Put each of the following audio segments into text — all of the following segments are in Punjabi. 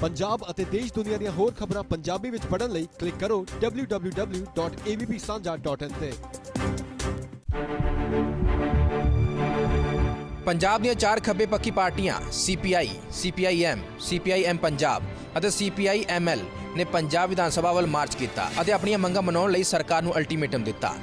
ਪੰਜਾਬ ਅਤੇ ਦੇਸ਼ ਦੁਨੀਆ ਦੀਆਂ ਹੋਰ ਖਬਰਾਂ ਪੰਜਾਬੀ ਵਿੱਚ ਪੜ੍ਹਨ ਲਈ ਕਲਿੱਕ ਕਰੋ www.avpsanja.in ਤੇ। ਪੰਜਾਬ ਦੀਆਂ ਚਾਰ ਖੱਬੇ ਪੱਕੀ ਪਾਰਟੀਆਂ ਸੀਪੀਆਈ ਸੀਪੀਆਈਐਮ ਸੀਪੀਆਈਐਮ ਪੰਜਾਬ ਅਤੇ ਸੀਪੀਆਈਐਮਐਲ ਨੇ ਪੰਜਾਬ ਵਿਧਾਨ ਸਭਾ ਵੱਲ ਮਾਰਚ ਕੀਤਾ ਅਤੇ ਆਪਣੀਆਂ ਮੰਗਾਂ ਮਨਾਉਣ ਲਈ ਸਰਕਾਰ ਨੂੰ ਅਲਟੀਮੇਟਮ ਦਿੱਤਾ।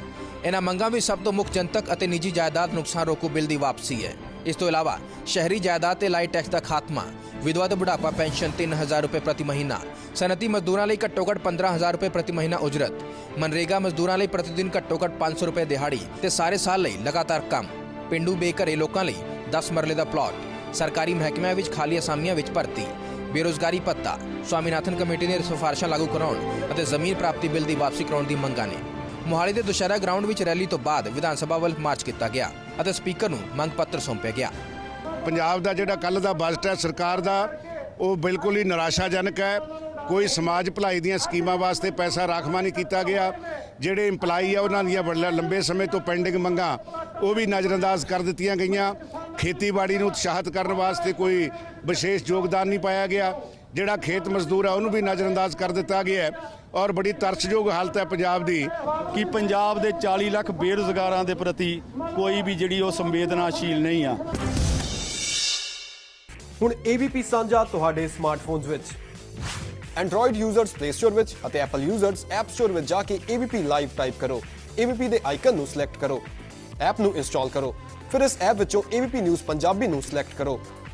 ਇਹਨਾਂ ਮੰਗਾਂ ਵਿੱਚ ਸਭ ਤੋਂ ਮੁੱਖ ਜਨਤਕ ਅਤੇ ਨਿੱਜੀ ਜਾਇਦਾਦ ਨੁਕਸਾਨ ਰੋਕੂ ਬਿੱਲ ਦੀ ਵਾਪਸੀ ਹੈ। ਇਸ ਤੋਂ ਇਲਾਵਾ ਸ਼ਹਿਰੀ ਜਾਇਦਾਦ ਤੇ ਲਾਈਟ ਟੈਕਸ ਦਾ ਖਾਤਮਾ, ਵਿਧਵਾ ਤੇ ਬੁਢਾਪਾ ਪੈਨਸ਼ਨ 3000 ਰੁਪਏ ਪ੍ਰਤੀ ਮਹੀਨਾ, ਸਨਅਤੀ ਮਜ਼ਦੂਰਾਂ ਲਈ ਘੱਟੋ ਘੱਟ 15000 ਰੁਪਏ ਪ੍ਰਤੀ ਮਹੀਨਾ ਉਜਰਤ, ਮਨਰੇਗਾ ਮਜ਼ਦੂਰਾਂ ਲਈ ਪ੍ਰਤੀ ਦਿਨ ਘੱਟੋ ਘੱਟ 500 ਰੁਪਏ ਦਿਹਾੜੀ ਤੇ ਸਾਰੇ ਸਾਲ ਲਈ ਲਗਾਤਾਰ ਕੰਮ। ਪਿੰਡੂ ਬੇਘਰੇ ਲੋਕਾਂ ਲਈ 10 ਮਰਲੇ ਦਾ ਪਲਾਟ, ਸਰਕਾਰੀ ਮਹਿਕਮਿਆਂ ਵਿੱਚ ਖਾਲੀ ਅਸਾਮੀਆਂ ਵਿੱਚ ਭਰਤੀ, ਬੇਰੋਜ਼ਗਾਰੀ ਭੱਤਾ, ਸਵਾਮੀਨਾਥਨ ਕਮੇਟੀ ਨੇ ਸਿਫਾਰਸ਼ਾਂ ਲਾਗੂ ਕਰਾਉਣ ਅਤੇ ਜ਼ਮੀਨ ਪ੍ਰਾਪਤੀ ਬਿੱਲ ਦੀ ਵਾਪਸੀ ਕਰਾਉਣ ਦੀ ਮੰਗਾਂ ਨੇ। ਮੋਹਾਲੀ ਦੇ ਦੁਸ਼ਹਿਰਾ ਗਰਾਊਂਡ ਵਿੱਚ ਰੈਲੀ ਤੋਂ ਬਾਅਦ ਵਿਧਾਨ ਸਭਾ ਵੱਲ ਮਾਰਚ ਕੀਤਾ ਗਿਆ ਅਤੇ ਸਪੀਕਰ ਨੂੰ ਮੰਗ ਪੱਤਰ ਸੌਂਪਿਆ ਗਿਆ। ਪੰਜਾਬ ਦਾ ਜਿਹੜਾ ਕੱਲ ਦਾ ਬਜਟ ਹੈ, ਸਰਕਾਰ ਦਾ, ਉਹ ਬਿਲਕੁਲ ਹੀ ਨਿਰਾਸ਼ਾਜਨਕ ਹੈ। ਕੋਈ ਸਮਾਜ ਭਲਾਈ ਦੀਆਂ ਸਕੀਮਾਂ ਵਾਸਤੇ ਪੈਸਾ ਰਾਖਵਾਂ ਨਹੀਂ ਕੀਤਾ ਗਿਆ। ਜਿਹੜੇ EMPLOYE ਆ, ਉਹਨਾਂ ਦੀਆਂ ਬੜੇ ਲੰਬੇ ਸਮੇਂ ਤੋਂ ਪੈਂਡਿੰਗ ਮੰਗਾਂ, ਉਹ ਵੀ ਨਜ਼ਰਅੰਦਾਜ਼ ਕਰ ਦਿੱਤੀਆਂ ਗਈਆਂ। ਖੇਤੀਬਾੜੀ ਨੂੰ ਉਤਸ਼ਾਹਿਤ ਕਰਨ ਵਾਸਤੇ ਕੋਈ ਵਿਸ਼ੇਸ਼ ਯੋਗਦਾਨ ਨਹੀਂ ਪਾਇਆ ਗਿਆ। ਜਿਹੜਾ ਖੇਤ ਮਜ਼ਦੂਰ ਆ, ਉਹਨੂੰ ਵੀ ਨਜ਼ਰਅੰਦਾਜ਼ ਕਰ ਦਿੱਤਾ ਗਿਆ ਹੈ। ਔਰ ਬੜੀ ਤਰਸਯੋਗ ਹਾਲਤ ਹੈ ਪੰਜਾਬ ਦੀ ਕਿ ਪੰਜਾਬ ਦੇ 40 ਲੱਖ ਬੇਰੁਜ਼ਗਾਰਾਂ ਦੇ ਪ੍ਰਤੀ ਕੋਈ ਵੀ ਜਿਹੜੀ ਉਹ ਸੰਵੇਦਨਾਸ਼ੀਲ ਨਹੀਂ ਆ। ਹੁਣ AVP ਸਾਂਝਾ ਤੁਹਾਡੇ ਸਮਾਰਟਫੋਨਸ ਵਿੱਚ। Android ਯੂਜ਼ਰਸ Play Store ਵਿੱਚ ਅਤੇ Apple ਯੂਜ਼ਰਸ App Store ਵਿੱਚ ਜਾ ਕੇ AVP ਲਾਈਵ ਟਾਈਪ ਕਰੋ। AVP ਦੇ ਆਈਕਨ ਨੂੰ ਸਿਲੈਕਟ ਕਰੋ। ਐਪ ਨੂੰ ਇੰਸਟਾਲ ਕਰੋ। ਫਿਰ ਇਸ ਐਪ ਵਿੱਚੋਂ AVP ਨਿਊਜ਼ ਪੰਜਾਬੀ ਨੂੰ ਸਿਲੈਕਟ ਕਰੋ।